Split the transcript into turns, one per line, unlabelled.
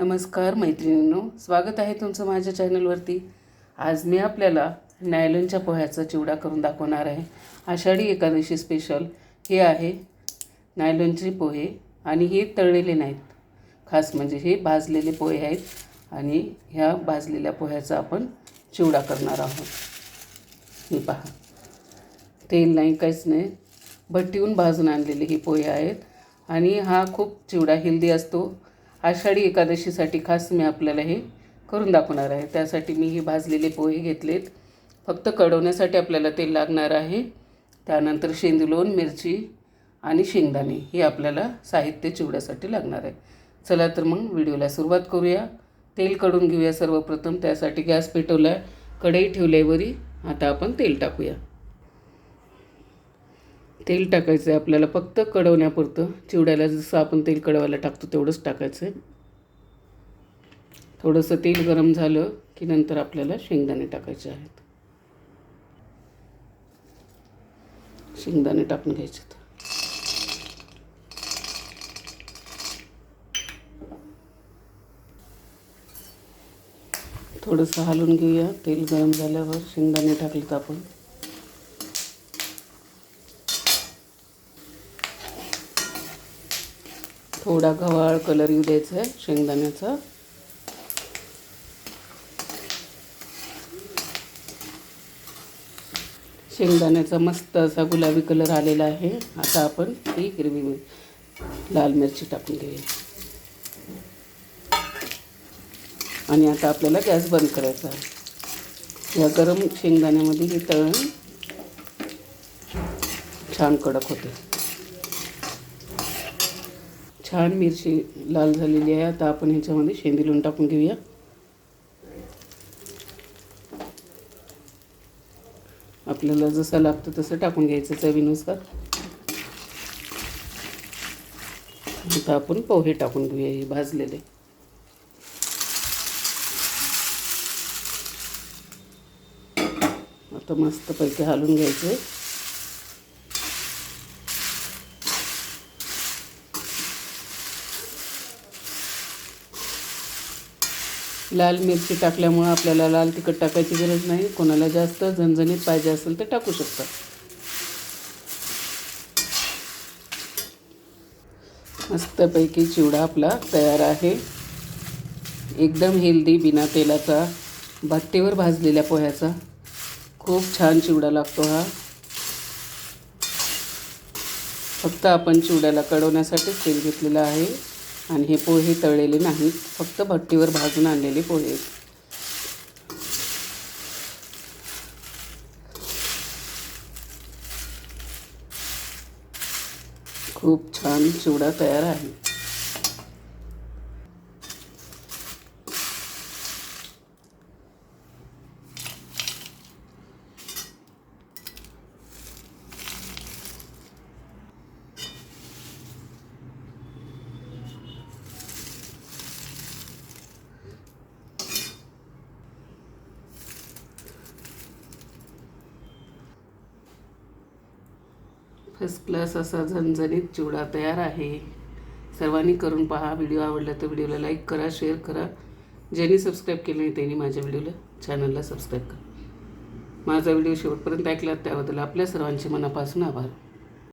नमस्कार मैत्रिणींनो स्वागत आहे तुमचं माझ्या चॅनलवरती. आज मी आपल्याला नायलनच्या पोह्याचा चिवडा करून दाखवणार आहे. आषाढी एकादशी स्पेशल हे आहे नायलनचे पोहे आणि हे तळलेले नाहीत. खास म्हणजे हे भाजलेले पोहे आहेत आणि ह्या भाजलेल्या पोह्याचा आपण चिवडा करणार आहोत. हे पहा. तेल नाही काहीच नाही. भट्टीहून भाजून आणलेले हे पोहे आहेत आणि हा खूप चिवडा हेल्दी असतो. आषाढी एकादशीसाठी खास मी आपल्याला हे करून दाखवणार आहे. त्यासाठी मी हे भाजलेले पोहे घेतलेत. फक्त कढवण्यासाठी आपल्याला तेल लागणार आहे. त्यानंतर शेंदुलोन मिरची आणि शेंगदाणे हे आपल्याला साहित्य चिवड्यासाठी लागणार आहे. चला तर मग व्हिडिओला सुरुवात करूया. तेल कढून घेऊया सर्वप्रथम. त्यासाठी गॅस पेटवला कढई ठेवल्यावरी आता आपण तेल टाकूया. तेल टाकायचं आहे आपल्याला फक्त कडवण्यापुरतं. चिवड्याला जसं आपण तेल कडवायला टाकतो तेवढंच टाकायचं आहे थोडंसं तेल गरम झालं की नंतर आपल्याला शेंगदाणे टाकायचे आहेत. शेंगदाणे टाकून घ्यायचे थोडंसं हलवून घेऊया. तेल गरम झाल्यावर शेंगदाणे टाकलेत आपण. थोडा गव्हाळ कलर येऊ द्यायचा आहे शेंगदाण्याचा. शेंगदाण्याचा मस्त असा गुलाबी कलर आलेला आहे. आता आपण ती हिरवी लाल मिरची टाकून घेऊया. आणि आता आपल्याला गॅस बंद करायचा आहे. या गरम शेंगदाण्यामध्ये हे तळण छान कडक होते. छान मिरची लाल झालेली आहे. आता आपण ह्याच्यामध्ये शेंदिलून टाकून घेऊया. आपल्याला जसं लागतं तसं टाकून घ्यायचं चवीनुसार. आता आपण पोहे टाकून घेऊया हे भाजलेले. आता मस्तपैकी हालून घ्यायचे. लाल मिरची टाकल्यामुळं आपल्याला लाल तिखट टाकायची गरज नाही. कोणाला जास्त झणझणीत पाहिजे असेल तर टाकू शकता. मस्तपैकी चिवडा आपला तयार आहे. एकदम हेल्दी बिना तेलाचा भट्टीवर भाजलेल्या पोह्याचा. खूप छान चिवडा लागतो हा. फक्त आपण चिवड्याला कडवण्यासाठीच तेल घेतलेलं आहे. आणि हे पोहे तळलेले नाहीत फक्त भट्टीवर भाजून आणलेले पोहे आहेत. खूप छान चिवडा तयार आहे फर्स्ट क्लास असा झणझणीत चिवडा तयार आहे. सर्वांनी करून पहा. व्हिडिओ आवडला तर व्हिडिओला लाईक करा शेअर करा. ज्यांनी सबस्क्राईब केलं नाही त्यांनी माझ्या व्हिडिओला चॅनलला सबस्क्राईब करा. माझा व्हिडिओ शेवटपर्यंत ऐकला त्याबद्दल आपल्या सर्वांचे मनापासून आभार.